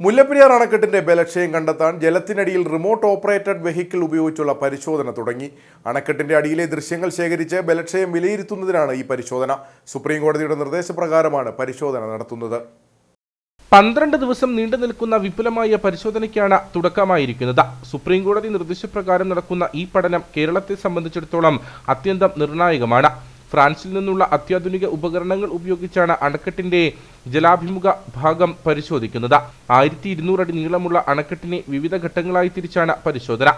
മുല്ലപ്പെരിയാർ അണക്കെട്ടിന്റെ ബലക്ഷയം കണ്ടെത്താൻ ജലത്തിനടിയിൽ റിമോട്ട് ഓപ്പറേറ്റഡ് വെഹിക്കിൾ ഉപയോഗിച്ചുള്ള പരിശോധന തുടങ്ങി. അണക്കെട്ടിന്റെ അടിയിലെ ദൃശ്യങ്ങൾ ശേഖരിച്ച് ബലക്ഷയം വിലയിരുത്തുന്നതിനാണ് ഈ പരിശോധന. സുപ്രീം കോടതിയുടെ നിർദ്ദേശപ്രകാരമാണ് പരിശോധന നടത്തുന്നത്. പന്ത്രണ്ട് ദിവസം നീണ്ടു നിൽക്കുന്ന വിപുലമായ പരിശോധനയ്ക്കാണ് തുടക്കമായിരിക്കുന്നത്. സുപ്രീം കോടതി നിർദ്ദേശപ്രകാരം നടക്കുന്ന ഈ പഠനം കേരളത്തെ സംബന്ധിച്ചിടത്തോളം അത്യന്തം നിർണായകമാണ്. ഫ്രാൻസിൽ നിന്നുള്ള അത്യാധുനിക ഉപകരണങ്ങൾ ഉപയോഗിച്ചാണ് അണക്കെട്ടിന്റെ ജലാഭിമുഖ ഭാഗം പരിശോധിക്കുന്നത്. ആയിരത്തി ഇരുന്നൂറടി നീളമുള്ള അണക്കെട്ടിനെ വിവിധ ഘട്ടങ്ങളായി തിരിച്ചാണ് പരിശോധന.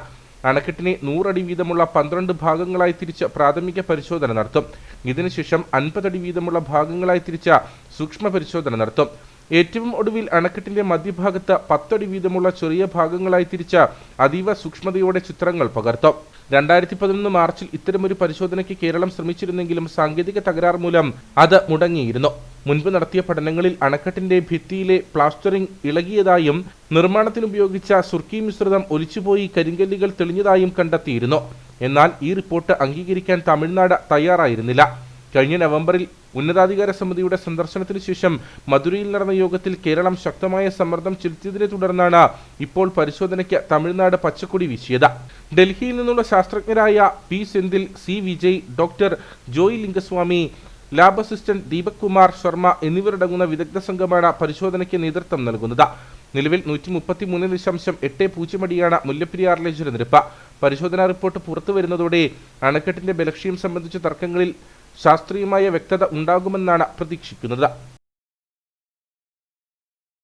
അണക്കെട്ടിനെ നൂറടി വീതമുള്ള പന്ത്രണ്ട് ഭാഗങ്ങളായി തിരിച്ച് പ്രാഥമിക പരിശോധന നടത്തും. ഇതിനുശേഷം അൻപതടി വീതമുള്ള ഭാഗങ്ങളായി തിരിച്ച സൂക്ഷ്മ പരിശോധന നടത്തും. ഏറ്റവും ഒടുവിൽ അണക്കെട്ടിന്റെ മധ്യഭാഗത്ത് പത്തടി വീതമുള്ള ചെറിയ ഭാഗങ്ങളായി തിരിച്ച അതീവ സൂക്ഷ്മതയോടെ ചിത്രങ്ങൾ പകർത്തും. രണ്ടായിരത്തി പതിനൊന്ന് മാർച്ചിൽ ഇത്തരമൊരു പരിശോധനയ്ക്ക് കേരളം ശ്രമിച്ചിരുന്നെങ്കിലും സാങ്കേതിക തകരാർ മൂലം അത് മുടങ്ങിയിരുന്നു. മുൻപ് നടത്തിയ പഠനങ്ങളിൽ അണക്കെട്ടിന്റെ ഭിത്തിയിലെ പ്ലാസ്റ്ററിംഗ് ഇളകിയതായും നിർമ്മാണത്തിനുപയോഗിച്ച സുർക്കി മിശ്രിതം ഒലിച്ചുപോയി കരിങ്കല്ലുകൾ തെളിഞ്ഞതായും കണ്ടെത്തിയിരുന്നു. എന്നാൽ ഈ റിപ്പോർട്ട് അംഗീകരിക്കാൻ തമിഴ്നാട് തയ്യാറായിരുന്നില്ല. കഴിഞ്ഞ നവംബറിൽ ഉന്നതാധികാര സമിതിയുടെ സന്ദർശനത്തിന് ശേഷം മധുരയിൽ നടന്ന യോഗത്തിൽ കേരളം ശക്തമായ സമ്മർദ്ദം ചെലുത്തിയതിനെ തുടർന്നാണ് ഇപ്പോൾ പരിശോധനയ്ക്ക് തമിഴ്നാട് പച്ചക്കൊടി വീശിയത്. ഡൽഹിയിൽ നിന്നുള്ള ശാസ്ത്രജ്ഞരായ P Senthil C Vijay doctor Joy Lingaswamy lab assistant Deepak Kumar Sharma എന്നിവരടങ്ങുന്ന വിദഗ്ധ സംഘമാണ് പരിശോധനയ്ക്ക് നേതൃത്വം നൽകുന്നത്. നിലവിൽ നൂറ്റി മുപ്പത്തി മൂന്ന് ദശാംശം എട്ട് പൂജ്യം അടിയാണ് മുല്ലപ്പെരിയാറിലെ ജലനിരപ്പ്. പരിശോധനാ റിപ്പോർട്ട് പുറത്തുവരുന്നതോടെ അണക്കെട്ടിന്റെ ബലക്ഷ്യം സംബന്ധിച്ച തർക്കങ്ങളിൽ ശാസ്ത്രീയമായ വ്യക്തത ഉണ്ടാകുമെന്നാണ് പ്രതീക്ഷിക്കുന്നത്.